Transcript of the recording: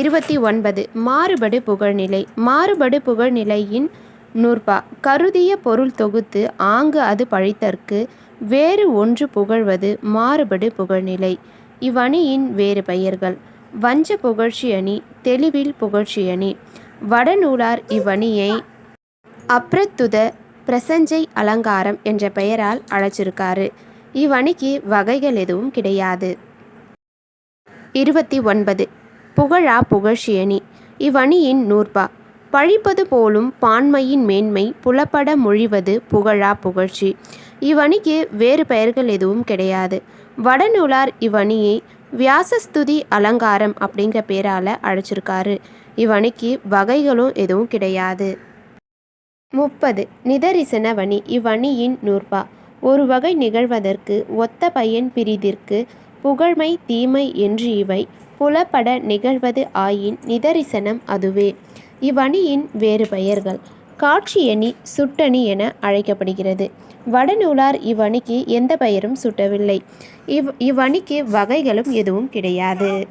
இருபத்தி ஒன்பது மாறுபடு புகழ்நிலை. மாறுபடு புகழ்நிலையின் நூற்பா. கருதிய பொருள் தொகுத்து ஆங்கு அது பழித்தற்கு வேறு ஒன்று புகழ்வது மாறுபடு புகழ்நிலை. இவ்வணியின் வேறு பெயர்கள். வஞ்ச புகழ்ச்சி அணி தெளிவில் புகழ்ச்சி அணி வடநூலார் இவ்வணியை அப்ரத்துத பிரசஞ்சை அலங்காரம் என்ற பெயரால் அழைச்சிருக்காரு. இவ்வணிக்கு வகைகள் எதுவும் கிடையாது. இருபத்தி ஒன்பது புகழா புகழ்ஷியணி இவ்வணியின் நூற்பா. பழிப்பது போலும் பான்மையின் மேன்மை புலப்பட மொழிவது புகழா புகழ்ச்சி. இவ்வணிக்கு வேறு பெயர்கள் எதுவும் கிடையாது. வடநூலார் இவ்வணியை வியாசஸ்துதி அலங்காரம் அப்படிங்கிற பேரால் அழைச்சிருக்காரு. இவ்வணிக்கு வகைகளும் எதுவும் கிடையாது. முப்பது. நிதரிசன வணி. இவ்வணியின் நூற்பா. ஒரு வகை நிகழ்வதற்கு ஒத்த பையன் பிரிதிற்கு புகழ்மை தீமை என்று இவை புலப்பட நிகழ்வது ஆயின் நிதரிசனம் அதுவே. இவ்வணியின் வேறு பெயர்கள். காட்சியணி சுட்டணி என அழைக்கப்படுகிறது. வடநூலார் இவ்வணிக்கு எந்த பெயரும் சுட்டவில்லை. இவ் இவ்வணிக்கு வகைகளும் எதுவும் கிடையாது.